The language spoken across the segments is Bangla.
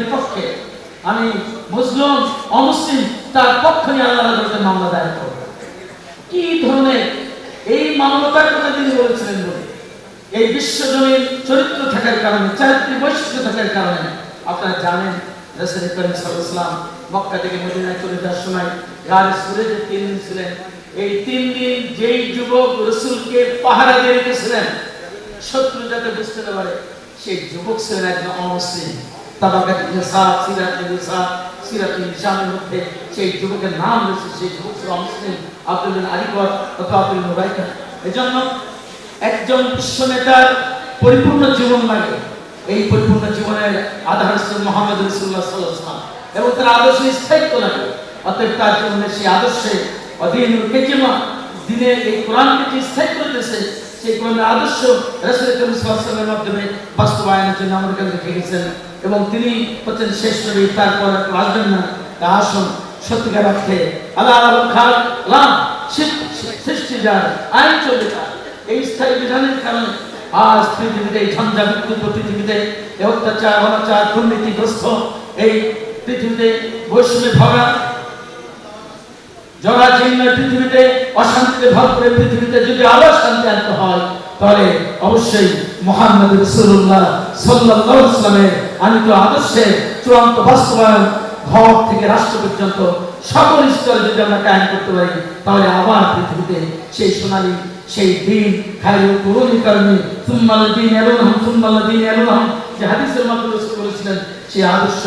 বিপক্ষে আমি মুসলিম অমুসলিম তার পক্ষ নিয়ে আল্লাহ মামলা দায়ের করব। কি ধরনের এই মানবতার কথা তিনি বলেছিলেন বলে? এই বিশ্বজনীন চরিত্র থাকার কারণে, চারিত্রিক বৈশিষ্ট্য থাকার কারণে আপনারা জানেন, রাসূল করিম সাল্লাল্লাহু মক্কা থেকে মদিনায় চলে যাওয়ার সময় সুরে যে তিন দিন ছিলেন এই তিন দিন যেই যুবক রসুলকে পাহারা দিয়ে রেখেছিলেন, শত্রু যাতে বুঝতে পারে সেই যুবক ছিলেন একজন অমুসলিম তাবাকাত নিসা সিরাত নিসা সিরাত নিসামের মধ্যে সেই যুবকের নাম রয়েছে সেই যুবক ছিল অমুসলিম আব্দুল আলিকর অথবা আব্দুল মুবাইকা এজন্য একজন বিশ্ব নেতার পরিপূর্ণ জীবন লাগে এই পরিপূর্ণ জীবনের আধার হচ্ছে মোহাম্মদ রসুল্লাহ সাল্লাম এবং তার আদর্শে স্থায়িত্ব লাগে অতএব তার জীবনে সেই আদর্শে অধীন কেজিমা দিনে এই কোরআনকে যে স্থায়িত্ব দিয়েছে সেই কোরআনের আদর্শ রসুল করিম সাল্লামের মাধ্যমে বাস্তবায়নের জন্য আমাদের কাছে রেখে এবং তিনি হচ্ছেন শেষ নবী, তারপর আসবেন না। তা আসুন, সত্যিকার অর্থে আল্লাহ খান রাম সৃষ্টি যার, আইন চলে এই স্থায়ী বিধানের কারণে আজ পৃথিবীতে এই ঝঞ্ঝা বিক্ষুব্ধ পৃথিবীতে অত্যাচার, অনাচার, দুর্নীতিগ্রস্ত এই পৃথিবীতে বৈষম্যে ভরা জরাজীর্ণ পৃথিবীতে, অশান্তিতে ভরপুর এই পৃথিবীতে যদি আবার শান্তি আনতে হয়, তাহলে অবশ্যই মোহাম্মদ রসুল্লাহ সাল্লাল্লাহু আলাইহি সাল্লামের আনিত আদর্শের চূড়ান্ত বাস্তবায়ন ঘর থেকে রাষ্ট্র পর্যন্ত সকল স্তরে যদি আমরা কায়েম করতে পারি, তাহলে আবার পৃথিবীতে সেই সোনালী, সেই দিন খাইরুল কুরুনি কারণে সুম্মাল দিন এলুনহম সুম্মাল দিন এলুনহম যে হাদিসের মাধ্যমে বলেছিলেন, সেই আদর্শ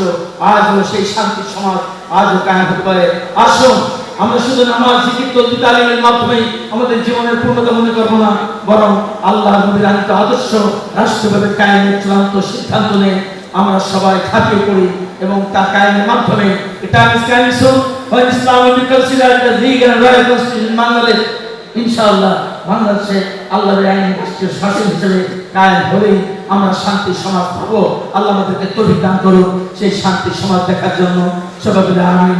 আজও সেই শান্তি সমাজ আজও কায়েম হতে পারে। আসুন আমরা শুধু নামাজ, জিকির তসবিহ তালিমের মাধ্যমে আমাদের জীবনের পূর্ণতা মনে করব না, বরং আল্লাহ নবীর আনিত আদর্শ রাষ্ট্রভাবে কায়েমের চূড়ান্ত সিদ্ধান্ত নিয়ে আমরা সবাই খাপিয়ে পড়ি এবং তা কায়েমের মাধ্যমে এটা ইসলামিক কনস্টিটিউশন বাংলাদেশ, ইনশাআল্লাহ বাংলাদেশে আল্লাহর আইন রাষ্ট্রীয় শাসন হিসেবে কায়েম হলেই আমরা শান্তি সমাজ পাবো। আল্লাহ আমাদেরকে তৌফিক দান করুন। সেই শান্তি সমাজ দেখার জন্য সবাই আমিন।